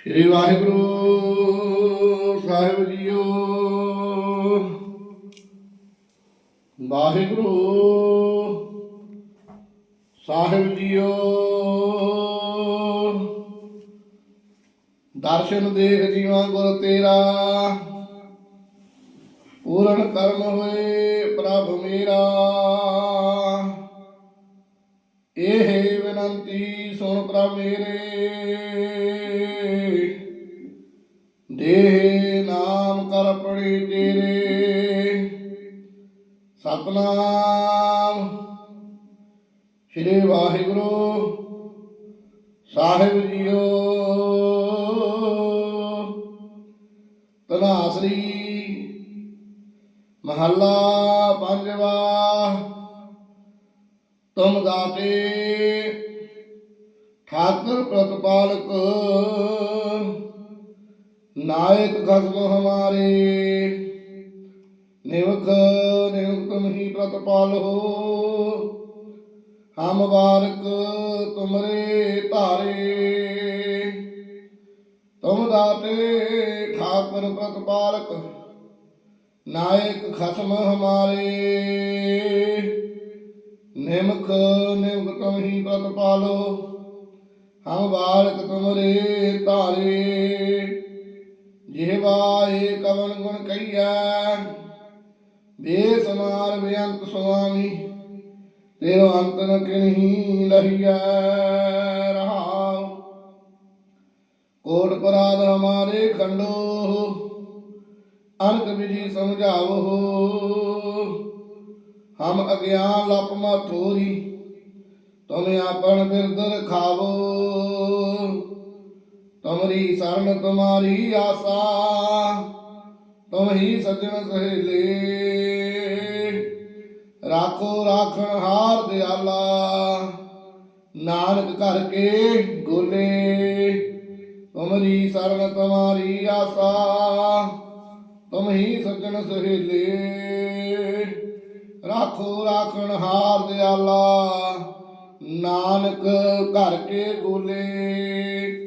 ਸ੍ਰੀ ਵਾਹਿਗੁਰੂ ਸਾਹਿਬ ਜੀਓ। ਵਾਹਿਗੁਰੂ ਸਾਹਿਬ ਜੀਓ। ਦਰਸ਼ਨ ਦੇਖ ਜੀਵਾਂ ਗੁਰ ਤੇਰਾ। ਪੂਰਨ ਕਰਮ ਹੋਏ ਪ੍ਰਭ ਮੇਰਾ। ਇਹ ਬੇਨੰਤੀ ਸੁਣ ਪ੍ਰਭ ਮੇਰੇ। ਦੇਹ ਨਾਮ ਕਰ ਪੜੇ ਤੇਰੇ। ਸਤਨਾਮ। ਸ੍ਰੀ ਵਾਹਿਗੁਰੂ ਸਾਹਿਬ ਜੀਓ। ਤਨਾਸਰੀ ਮਹੱਲਾ ਪੰਜਵਾ। ਤੁਮ ਦਾਤੇ ਠਾਕੁਰ ਪ੍ਰਤਪਾਲਕ। ਨਾਇਕ ਖਸਮ ਹਮਾਰੇ। ਨਿਵਖ ਨਿਵਖ ਤੁਮ ਹੀ ਪ੍ਰਤਪਾਲ ਹੋ। ਹਮ ਬਾਰਕ ਤੁਮਰੇ ਧਾਰੇ। ਤੁਮ ਦਾਤੇ ਠਾਕੁਰ ਪ੍ਰਤਪਾਲਕ, ਨਾਇਕ ਖਸਮ ਹਮਾਰੇ। ਨਿਮਖ ਨਿਮਖ ਤੁਮ ਹੀ ਪ੍ਰਤਪਾਲੋ। ਹਮ ਬਾਲਕ ਤੁਮਰੇ ਧਾਰੇ। ਜਿਹਵਾ ਏ ਕਵਨ ਗੁਣ ਕਈਆ ਬੇਸਮਾਰ ਬੇਅੰਤ ਸੁਆਮੀ ਤੇਰੋ ਅੰਤ ਨ ਕਿਨਹੀ ਲਹੀਆ ਰਹਾਉ। ਕੋਟ ਪਰਾਧ ਹਮਾਰੇ ਖੰਡੋ ਅਨਕ ਵਿਧੀ ਸਮਝਾਵੋ। ਹਮ ਅਗਿਆਨ ਲਪਮਾ ਥੋਰੀ ਤੁਮ ਆਪਨ ਬਿਰਦ ਰਖਾਵੋ। ਤੁਮਰੀ ਸ਼ਰਨ ਤੁਮਾਰੀ ਆਸਾ, ਤੁਮ ਹੀ ਸੱਜਣ ਸਹੇਲੇ। ਰਾਖੋ ਰਾਖਣ ਹਾਰ ਦਿਆਲਾ, ਨਾਨਕ ਘਰ ਕੇ ਗੋਲੇ। ਤੁਮਰੀ ਸ਼ਰਨ ਤੁਮਾਰੀ ਆਸਾ, ਤੁਮ ਹੀ ਸੱਜਣ ਸਹੇਲੇ। ਰਾਖੋ ਰਾਖਣ ਹਾਰ ਦਿਆਲਾ, ਨਾਨਕ ਘਰ ਕੇ ਗੋਲੇ।